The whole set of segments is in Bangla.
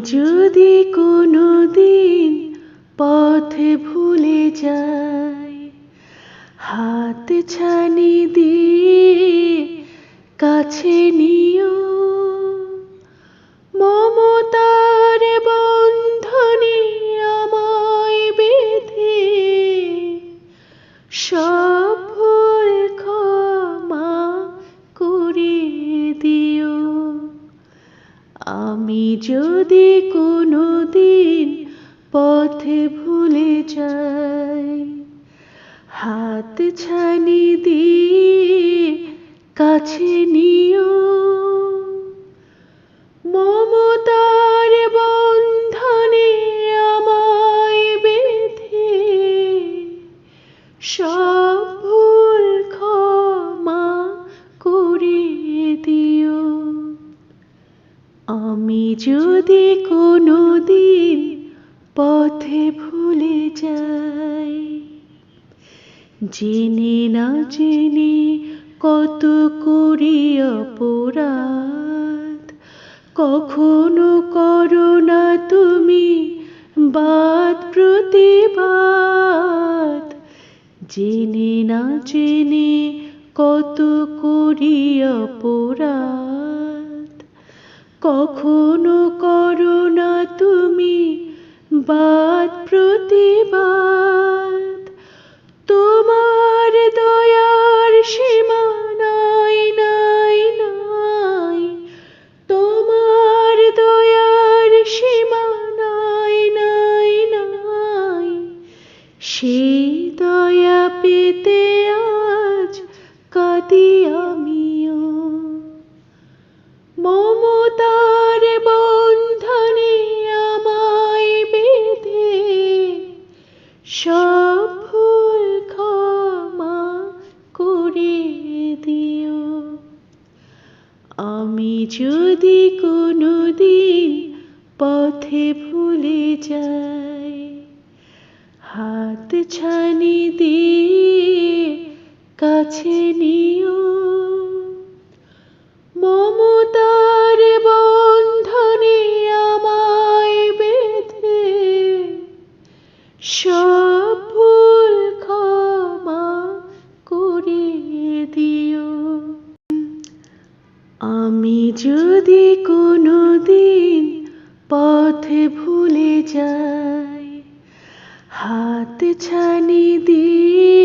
যদি কোনো দিন পথে ভুলে যাই, হাত ছানি দিয়ে কাছে নিও। মমতার বন্ধনে আমায় বেঁধে সব আমি যদি কোনো দিন পথে ভুলে যাই হাত ছানি দিয়ে কাছে নিও যদি কোনো দিন পথে ভুলে যাই, জেনে না জেনে কত করি অপরাধ। কখনো করো না তুমি বাদ প্রতিবাদ। জেনে না জেনে কত করি অপরাধ। কখনো করো না তুমি বাদ প্রতিবাদ। সব ক্ষমা করে দিও। আমি যদি কোনো দিন পথে ভুলে যাই, হাত ছানি দিয়ে কাছে নিও যদি কোনো দিন পথে ভুলে যাই, হাত ছানি দিয়ে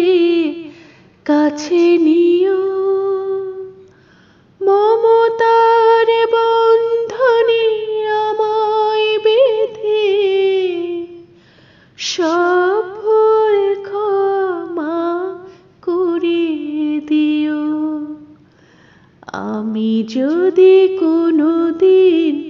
কাছে নিও। মমতার বন্ধনে আমায় বেঁধে সব ক্ষমা করে দিও। আমি যদি কোনো দিন